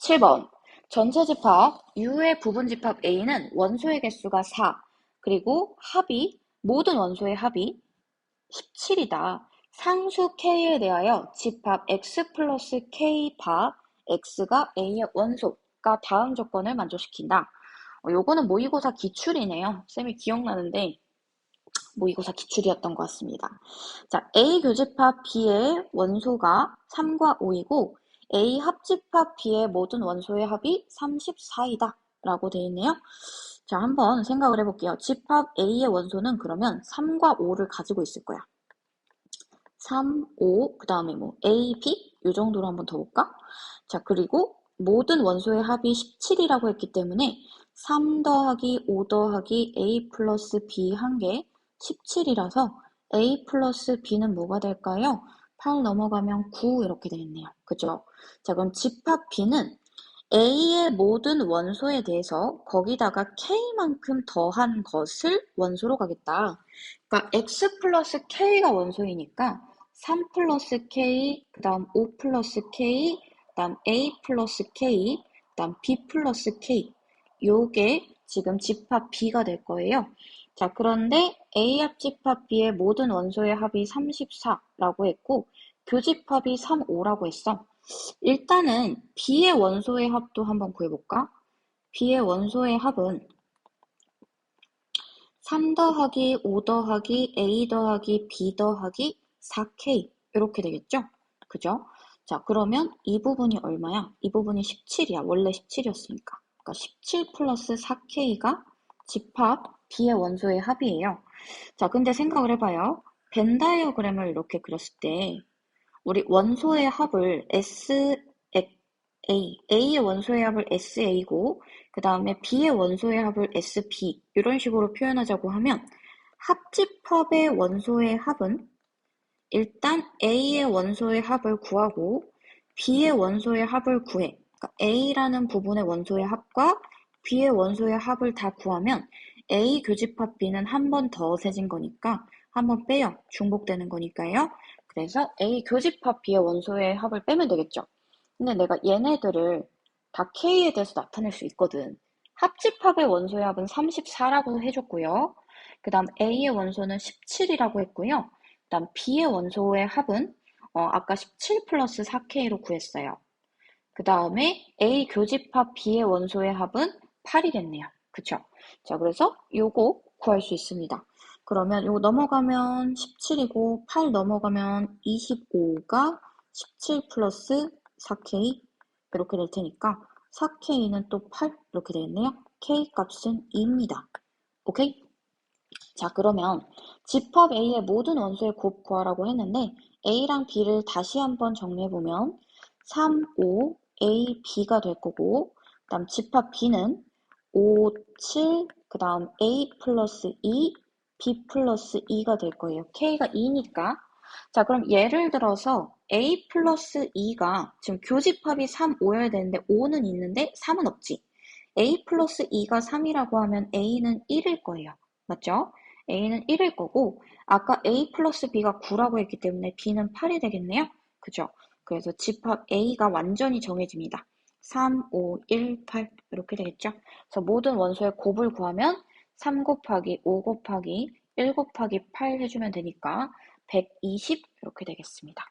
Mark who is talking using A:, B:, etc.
A: 7번. 전체 집합 U의 부분 집합 A는 원소의 개수가 4, 그리고 합이, 모든 원소의 합이 17이다. 상수 K에 대하여 집합 X 플러스 K 바 X가 A의 원소가 다음 조건을 만족시킨다. 어, 요거는 모의고사 기출이네요. 쌤이 기억나는데 모의고사 기출이었던 것 같습니다. 자, A 교집합 B의 원소가 3과 5이고 A 합집합 B의 모든 원소의 합이 34이다 라고 되어 있네요. 자, 한번 생각을 해볼게요. 집합 A의 원소는 그러면 3과 5를 가지고 있을 거야. 3, 5, 그 다음에 뭐 A, B 이 정도로 한번 더 볼까? 자, 그리고 모든 원소의 합이 17이라고 했기 때문에 3 더하기 5 더하기 A 플러스 B 한 개 17이라서 A 플러스 B는 뭐가 될까요? 8 넘어가면 9 이렇게 되겠네요. 그죠? 자, 그럼 집합 B는 A의 모든 원소에 대해서 거기다가 K만큼 더한 것을 원소로 가겠다. 그러니까 X 플러스 K가 원소이니까 3 플러스 K, 그 다음 5 플러스 K, 그 다음 A 플러스 K, 그 다음 B 플러스 K. 요게 지금 집합 B가 될 거예요. 자, 그런데 A 합집합 B의 모든 원소의 합이 34라고 했고, 교집합이 3, 5라고 했어. 일단은 B의 원소의 합도 한번 구해볼까? B의 원소의 합은 3 더하기 5 더하기 A 더하기 B 더하기 4K 이렇게 되겠죠? 그죠? 자, 그러면 이 부분이 얼마야? 이 부분이 17이야. 원래 17이었으니까. 그러니까 17 플러스 4K가 집합 B의 원소의 합이에요. 자, 근데 생각을 해봐요. 벤 다이어그램을 이렇게 그렸을 때 우리 원소의 합을 SA, A의 원소의 합을 SA고 그 다음에 B의 원소의 합을 SP 이런 식으로 표현하자고 하면 합집합의 원소의 합은 일단 A의 원소의 합을 구하고 B의 원소의 합을 구해. 그러니까 A라는 부분의 원소의 합과 B의 원소의 합을 다 구하면 A 교집합 B는 한 번 더 세진 거니까 한 번 빼요. 중복되는 거니까요. 그래서 A 교집합 B의 원소의 합을 빼면 되겠죠. 근데 내가 얘네들을 다 K에 대해서 나타낼 수 있거든. 합집합의 원소의 합은 34라고 해줬고요. 그 다음 A의 원소는 17이라고 했고요. 그 다음 B의 원소의 합은 어, 아까 17 플러스 4K로 구했어요. 그 다음에 A 교집합 B의 원소의 합은 8이겠네요. 그쵸? 자, 그래서 요거 구할 수 있습니다. 그러면 요거 넘어가면 17이고 8 넘어가면 25가 17 플러스 4K 이렇게 될 테니까 4K는 또 8 이렇게 되겠네요. K 값은 2입니다. 오케이? 자 그러면 집합 A의 모든 원소의 곱 구하라고 했는데 A랑 B를 다시 한번 정리해보면 3, 5, A, B가 될 거고 그 다음 집합 B는 5, 7, 그 다음 A 플러스 2, B 플러스 2가 될 거예요. K가 2니까 자 그럼 예를 들어서 A 플러스 2가 지금 교집합이 3, 5여야 되는데 5는 있는데 3은 없지. A 플러스 2가 3이라고 하면 A는 1일 거예요. 맞죠? A는 1일 거고 아까 A 플러스 B가 9라고 했기 때문에 B는 8이 되겠네요. 그죠? 그래서 집합 A가 완전히 정해집니다. 3, 5, 1, 8 이렇게 되겠죠? 그래서 모든 원소의 곱을 구하면 3 곱하기 5 곱하기 1 곱하기 8 해주면 되니까 120 이렇게 되겠습니다.